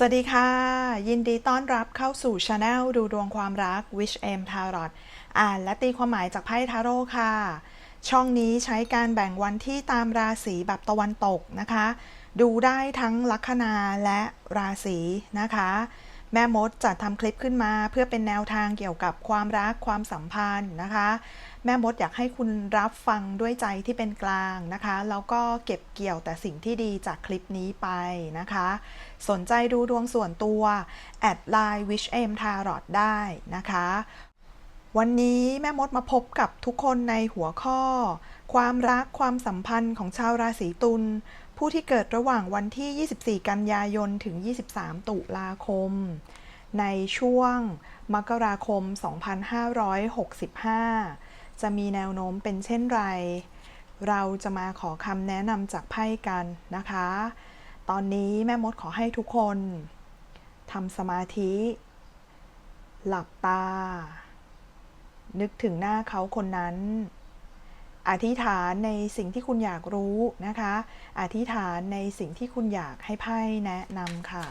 สวัสดีค่ะ ยินดีต้อนรับเข้าสู่ช anel ดูดวงความรัก Wish M Tarot อ่านและตีความหมายจากไพ่ทาโร่ค่ะ ช่องนี้ใช้การแบ่งวันที่ตามราศีแบบตะวันตกนะคะ ดูได้ทั้งลัคนาและราศีนะคะ แม่มดจัดทำคลิปขึ้นมา เพื่อเป็นแนวทางเกี่ยวกับความรักความสัมพันธ์นะคะ แม่มดอยากให้คุณรับฟังด้วยใจที่เป็นกลางนะคะ แล้วก็เก็บเกี่ยวแต่สิ่งที่ดีจากคลิปนี้ไปนะคะ สนใจดูดวงส่วนตัวแอดไลน์ wish m tarot ได้นะคะ วันนี้แม่มดมาพบกับทุกคนในหัวข้อ ความรักความสัมพันธ์ของชาวราศีตุลผู้ที่เกิดระหว่างวันที่ 24 กันยายน ถึง 23 ตุลาคม ในช่วงมกราคม 2565 จะมีแนวโน้มเป็นเช่นไร เราจะมาขอคำแนะนำจากไพ่กันนะคะ ตอนนี้แม่มดขอให้ทุกคนทำสมาธิ หลับตา นึกถึงหน้าเขาคนนั้น อธิษฐานในสิ่งที่คุณอยากรู้นะคะ อธิษฐานในสิ่งที่คุณอยากให้ไพ่แนะนำค่ะ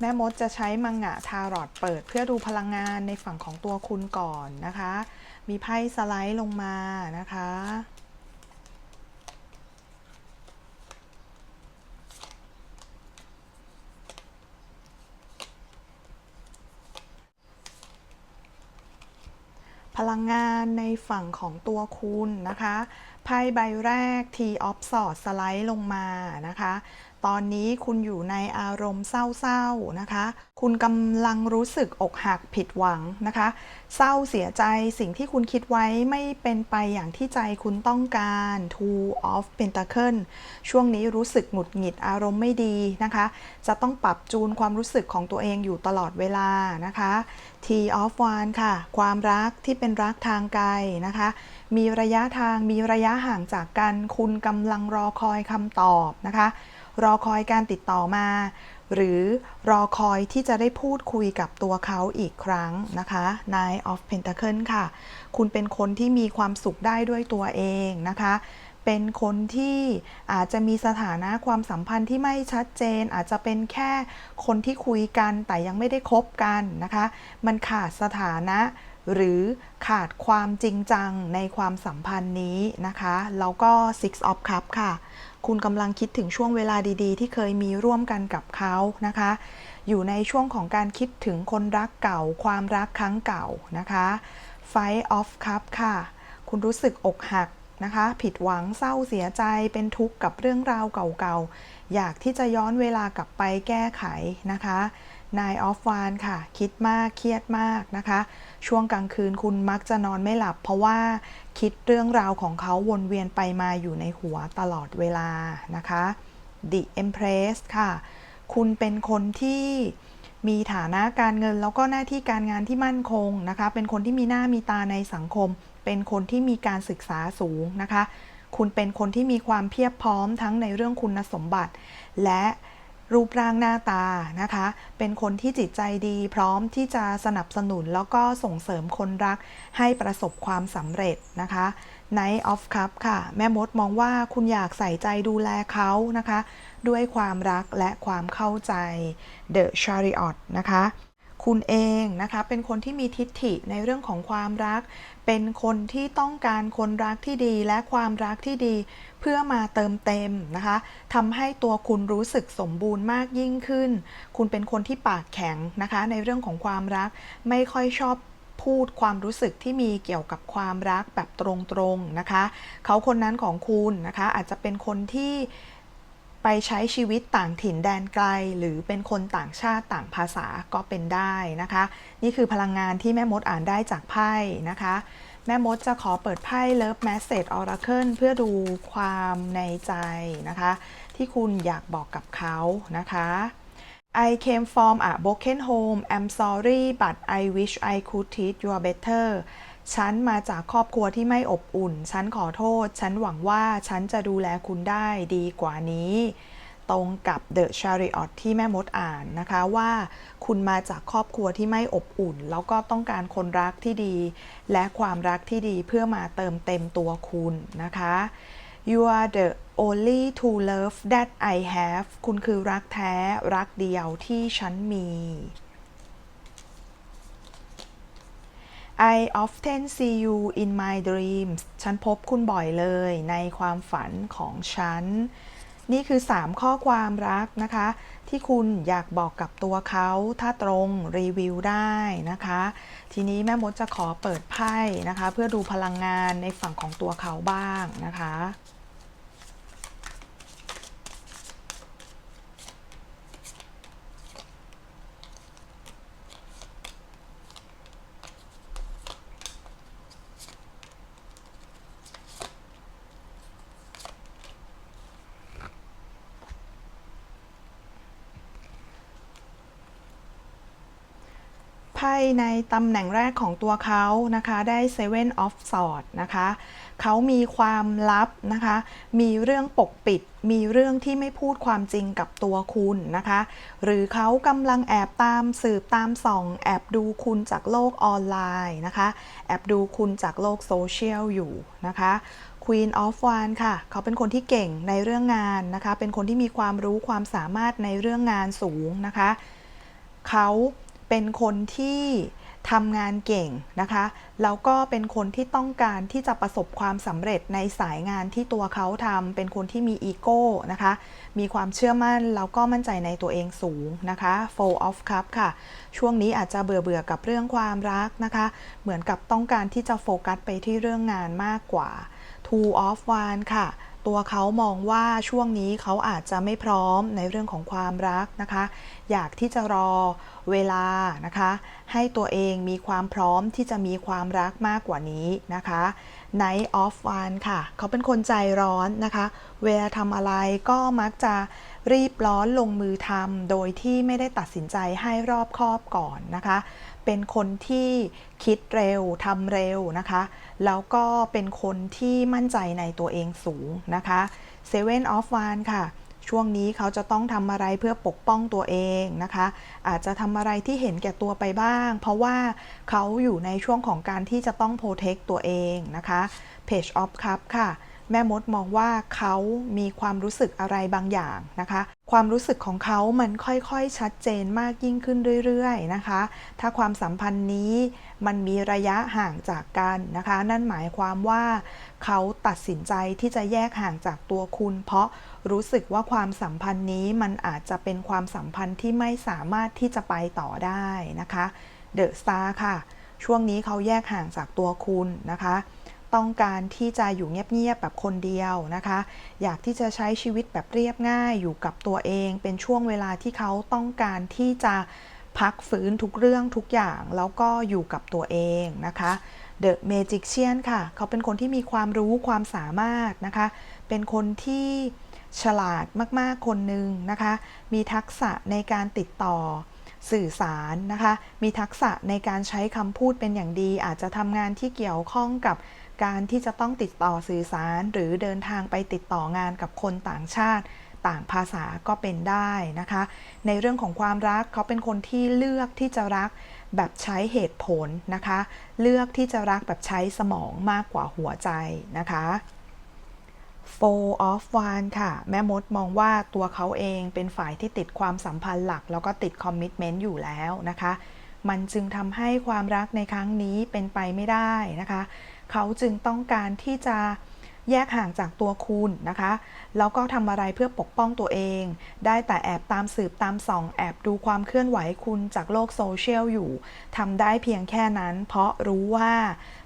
แม่มดจะใช้มังงะทารอดเปิดเพื่อดูพลังงานในฝั่งของตัวคุณก่อนนะคะ มีไพ่สไลด์ลงมานะคะ พลังงานในฝั่งของตัวคุณนะคะไพ่ใบแรก T of Swords สไลด์ลงมานะคะตอนนี้คุณอยู่ในอารมณ์เศร้าๆนะคะ คุณกำลังรู้สึกอกหักผิดหวังนะคะ เศร้าเสียใจสิ่งที่คุณคิดไว้ไม่เป็นไปอย่างที่ใจคุณต้องการ Two of Pentacle ช่วงนี้รู้สึกหงุดหงิดอารมณ์ไม่ดีนะคะ จะต้องปรับจูนความรู้สึกของตัวเองอยู่ตลอดเวลานะคะ T of One ค่ะ ความรักที่เป็นรักทางไกลนะคะ มีระยะทางมีระยะห่างจากกัน คุณกำลังรอคอยคำตอบนะคะ รอคอยการติดต่อมา หรือรอคอยที่จะได้พูดคุยกับตัวเขาอีกครั้งนะคะ Nine of Pentacle ค่ะ คุณเป็นคนที่มีความสุขได้ด้วยตัวเองนะคะเป็นคนที่อาจจะมีสถานะความสัมพันธ์ที่ไม่ชัดเจน อาจจะเป็นแค่คนที่คุยกันแต่ยังไม่ได้คบกันนะคะ มันขาดสถานะ หรือขาดความจริงจังในความสัมพันธ์นี้นะคะ แล้วก็ Six of Cup ค่ะ คุณกำลังคิดถึงช่วงเวลาดีๆ ที่เคยมีร่วมกันกับเขานะคะ อยู่ในช่วงของการคิดถึงคนรักเก่า ความรักครั้งเก่านะคะ Five of Cup ค่ะ คุณรู้สึกอกหัก นะคะ ผิดหวังเศร้าเสียใจเป็นทุกข์กับเรื่องราวเก่าๆ อยากที่จะย้อนเวลากลับไปแก้ไขนะคะ Nine of Wands ค่ะ คิดมากเครียดมากนะคะ ช่วงกลางคืนคุณมักจะนอนไม่หลับ เพราะว่าคิดเรื่องราวของเขาวนเวียนไปมาอยู่ในหัวตลอดเวลานะคะ The Empress ค่ะ คุณเป็นคนที่มีฐานะการเงินแล้วก็หน้าที่การงานที่มั่นคงนะคะ เป็นคนที่มีหน้ามีตาในสังคม เป็นคนที่มีการศึกษาสูงนะคะ คุณเป็นคนที่มีความเพียบพร้อมทั้งในเรื่องคุณสมบัติ และรูปร่างหน้าตานะคะ เป็นคนที่จิตใจดีพร้อมที่จะสนับสนุนแล้วก็ส่งเสริมคนรักให้ประสบความสำเร็จนะคะ Night of Cup ค่ะ แม่มดมองว่าคุณอยากใส่ใจดูแลเขานะคะ ด้วยความรักและความเข้าใจ The Chariot นะคะ คุณเองนะคะเป็นคนที่มีทิฏฐิในเรื่องของความรัก เป็นคนที่ต้องการคนรักที่ดีและความรักที่ดี เพื่อมาเติมเต็มนะคะทำให้ตัวคุณรู้สึกสมบูรณ์มากยิ่งขึ้น คุณเป็นคนที่ปากแข็งนะคะในเรื่องของความรักไม่ค่อยชอบพูดความรู้สึกที่มีเกี่ยวกับความรักแบบตรงๆนะคะ เขาคนนั้นของคุณนะคะอาจจะเป็นคนที่ ไปใช้ชีวิตต่างถิ่นแดนไกล หรือเป็นคนต่างชาติต่างภาษาก็เป็นได้นะคะ นี่คือพลังงานที่แม่มดอ่านได้จากไพ่นะคะ แม่มดจะขอเปิดไพ่ Love Message Oracle เพื่อดูความในใจนะคะ ที่คุณอยากบอกกับเขานะคะ I came from a broken home I'm sorry but I wish I could treat you better ฉันมาจากครอบครัวที่ไม่อบอุ่น ฉันขอโทษ ฉันหวังว่าฉันจะดูแลคุณได้ดีกว่านี้ ตรงกับ The Chariot ที่แม่มดอ่านนะคะว่าคุณมาจากครอบครัวที่ไม่อบอุ่น แล้วก็ต้องการคนรักที่ดี และความรักที่ดีเพื่อมาเติมเต็มตัวคุณนะคะ you are the only true love that I have คุณคือรักแท้รักเดียวที่ฉันมี I often see you in my dreams ฉันพบคุณบ่อยเลยในความฝันของฉัน นี่คือ 3 ข้อความรักนะคะ ที่คุณอยากบอกกับตัวเขาถ้าตรงรีวิวได้นะคะ ทีนี้แม่มดจะขอเปิดไพ่นะคะ เพื่อดูพลังงานในฝั่งของตัวเขาบ้างนะคะ ไพ่ในตำแหน่งแรกของตัวเขานะคะได้ Seven of Swords นะคะเขามีความลับนะคะ มีเรื่องปกปิด มีเรื่องที่ไม่พูดความจริงกับตัวคุณนะคะ หรือเขากำลังแอบตามสืบตามส่อง แอบดูคุณจากโลกออนไลน์นะคะ แอบดูคุณจากโลกโซเชียลอยู่นะคะ Queen of Wands ค่ะ เขาเป็นคนที่เก่งในเรื่องงานนะคะ เป็นคนที่มีความรู้ความสามารถในเรื่องงานสูงนะคะ เขา เป็นคนที่ทำงานเก่งนะคะ แล้วก็เป็นคนที่ต้องการที่จะประสบความสำเร็จในสายงานที่ตัวเขาทำ เป็นคนที่มีอีโก้นะคะ มีความเชื่อมั่น แล้วก็มั่นใจในตัวเองสูงนะคะ Four of Cup ค่ะ ช่วงนี้อาจจะเบื่อเบื่อกับเรื่องความรักนะคะ เหมือนกับต้องการที่จะโฟกัสไปที่เรื่องงานมากกว่า Two of Wands ค่ะ ตัวเขามองว่าช่วงนี้เขาอาจจะไม่พร้อมในเรื่องของความรักนะคะ อยากที่จะรอเวลานะคะ ให้ตัวเองมีความพร้อมที่จะมีความรักมากกว่านี้นะคะ Night of Wands ค่ะ เขาเป็นคนใจร้อนนะคะ เวลาทำอะไรก็มักจะรีบร้อนลงมือทำโดยที่ไม่ได้ตัดสินใจให้รอบคอบก่อนนะคะ เป็นคนที่คิดเร็วทำเร็วนะคะ แล้วก็เป็นคนที่มั่นใจในตัวเองสูงนะคะ Seven of Wands ค่ะ ช่วงนี้เขาจะต้องทำอะไรเพื่อปกป้องตัวเองนะคะ อาจจะทำอะไรที่เห็นแก่ตัวไปบ้าง เพราะว่าเขาอยู่ในช่วงของการที่จะต้องโปรเทคตัวเองนะคะ Page of Cup ค่ะ แม่มดมองว่าเขามีความรู้สึกอะไรบางอย่างนะคะ ความรู้สึกของเขามันค่อยๆ ชัดเจนมากยิ่งขึ้นเรื่อยๆ นะคะ ถ้าความสัมพันธ์นี้มันมีระยะห่างจากกันนะคะ นั่นหมายความว่าเขาตัดสินใจที่จะแยกห่างจากตัวคุณ เพราะรู้สึกว่าความสัมพันธ์นี้มันอาจจะเป็นความสัมพันธ์ที่ไม่สามารถที่จะไปต่อได้นะคะ เดอะสตาร์ค่ะ ช่วงนี้เขาแยกห่างจากตัวคุณนะคะ ต้องการที่จะอยู่เงียบๆแบบคนเดียวนะคะ อยากที่จะใช้ชีวิตแบบเรียบง่ายอยู่กับตัวเอง เป็นช่วงเวลาที่เขาต้องการที่จะพักฟื้นทุกเรื่องทุกอย่างแล้วก็อยู่กับตัวเองนะคะ The Magician ค่ะ เขาเป็นคนที่มีความรู้ความสามารถนะคะ เป็นคนที่ฉลาดมากๆคนหนึ่งนะคะ มีทักษะในการติดต่อสื่อสารนะคะ มีทักษะในการใช้คำพูดเป็นอย่างดี อาจจะทำงานที่เกี่ยวข้องกับ การที่จะต้องติดต่อสื่อสารหรือเดินทางไปติดต่องานกับคนต่างชาติ ต่างภาษาก็เป็นได้นะคะ ในเรื่องของความรักเขาเป็นคนที่เลือกที่จะรักแบบใช้เหตุผลนะคะ เลือกที่จะรักแบบใช้สมองมากกว่าหัวใจนะคะ Four of Wands ค่ะ แม่มดมองว่าตัวเขาเองเป็นฝ่ายที่ติดความสัมพันธ์หลัก แล้วก็ติดคอมมิ t เมนต์อยู่แล้วนะคะ มันจึงทำให้ความรักในครั้งนี้เป็นไปไม่ได้นะคะ เขาจึงต้องการที่จะแยกห่างจากตัวคุณนะคะ แล้วก็ทำอะไรเพื่อปกป้องตัวเอง ได้แต่แอบตามสืบตามส่อง แอบดูความเคลื่อนไหวคุณจากโลกโซเชียลอยู่ทำได้เพียงแค่นั้น เพราะรู้ว่า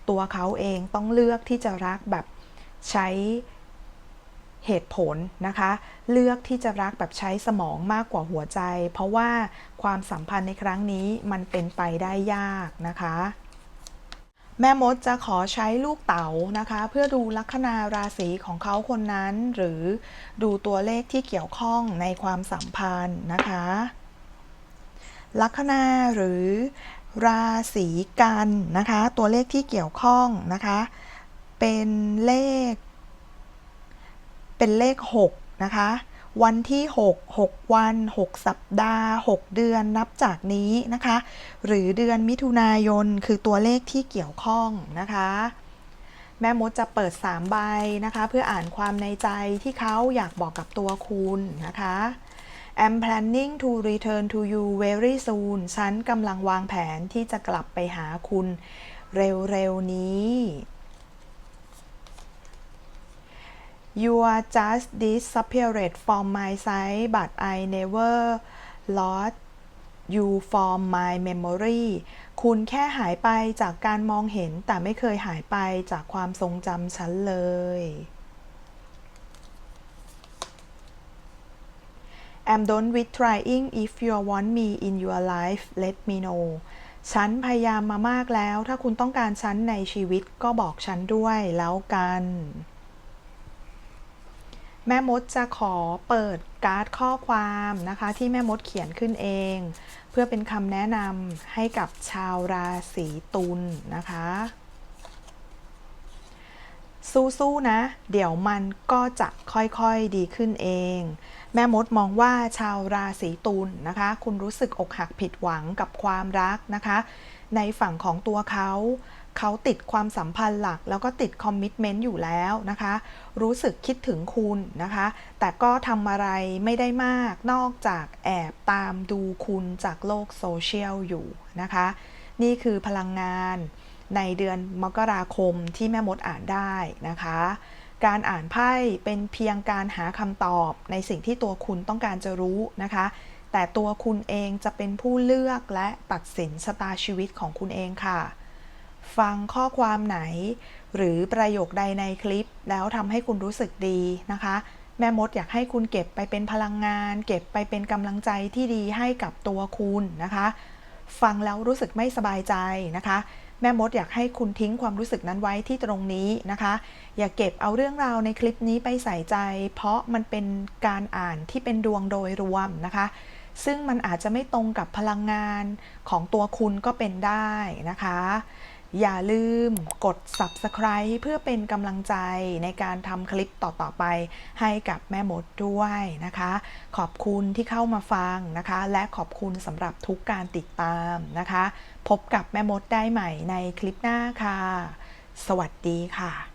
ตัวเขาเองต้องเลือกที่จะรักแบบใช้เหตุผลนะคะ เลือกที่จะรักแบบใช้สมองมากกว่าหัวใจ เพราะว่าความสัมพันธ์ในครั้งนี้มันเป็นไปได้ยากนะคะ แม่มดจะขอใช้ลูกเต๋านะคะ เพื่อดูลัคนาราศีของเขาคนนั้น หรือดูตัวเลขที่เกี่ยวข้องในความสัมพันธ์นะคะ ลัคนาหรือราศีกันนะคะ ตัวเลขที่เกี่ยวข้องนะคะ เป็นเลข เป็นเลข 6 นะคะ วันที่ 6 6 วัน 6 สัปดาห์ 6 เดือนนับจากนี้นะคะ หรือเดือนมิถุนายนคือตัวเลขที่เกี่ยวข้องนะคะ แม่มดจะเปิด 3 ใบนะคะ เพื่ออ่านความในใจที่เขาอยากบอกกับตัวคุณนะคะ I'm planning to return to you very soon ฉันกำลังวางแผนที่จะกลับไปหาคุณเร็วๆนี้ You are just disappeared from my sight but I never lost you from my memory คุณแค่หายไปจากการมองเห็น แต่ไม่เคยหายไปจากความทรงจำฉันเลย I'm done with trying if you want me in your life let me know ฉันพยายามมามากแล้ว ถ้าคุณต้องการฉันในชีวิตก็บอกฉันด้วยแล้วกัน แม่มดจะขอเปิดการ์ดข้อความนะคะ ที่แม่มดเขียนขึ้นเอง เพื่อเป็นคำแนะนำให้กับชาวราศีตุลนะคะ สู้ๆนะ เดี๋ยวมันก็จะค่อยๆดีขึ้นเอง แม่มดมองว่าชาวราศีตุลนะคะ คุณรู้สึกอกหักผิดหวังกับความรักนะคะ ในฝั่งของตัวเขา เขาติดความสัมพันธ์หลัก แล้วก็ติดคอมมิชเมนต์อยู่แล้วนะคะ รู้สึกคิดถึงคุณนะคะ แต่ก็ทำอะไรไม่ได้มากนอกจากแอบตามดูคุณจากโลกโซเชียลอยู่นะคะ นี่คือพลังงานในเดือนมกราคมที่แม่มดอ่านได้นะคะ การอ่านไพ่เป็นเพียงการหาคำตอบในสิ่งที่ตัวคุณต้องการจะรู้นะคะ แต่ตัวคุณเองจะเป็นผู้เลือกและตัดสินชะตาชีวิตของคุณเองค่ะ ฟังข้อความไหน หรือประโยคใดในคลิป แล้วทำให้คุณรู้สึกดีนะคะ แม่มดอยากให้คุณเก็บไปเป็นพลังงาน เก็บไปเป็นกำลังใจที่ดีให้กับตัวคุณนะคะ ฟังแล้วรู้สึกไม่สบายใจนะคะแม่มดอยากให้คุณทิ้งความรู้สึกนั้นไว้ที่ตรงนี้นะคะ อย่าเก็บเอาเรื่องราวในคลิปนี้ไปใส่ใจ เพราะมันเป็นการอ่านที่เป็นดวงโดยรวมนะคะ ซึ่งมันอาจจะไม่ตรงกับพลังงานของตัวคุณก็เป็นได้นะคะ อย่าลืมกด subscribe เพื่อเป็นกำลังใจในการทำคลิปต่อๆไปให้กับแม่มดด้วยนะคะ ขอบคุณที่เข้ามาฟังนะคะ และขอบคุณสำหรับทุกการติดตามนะคะ พบกับแม่มดได้ใหม่ในคลิปหน้าค่ะ สวัสดีค่ะ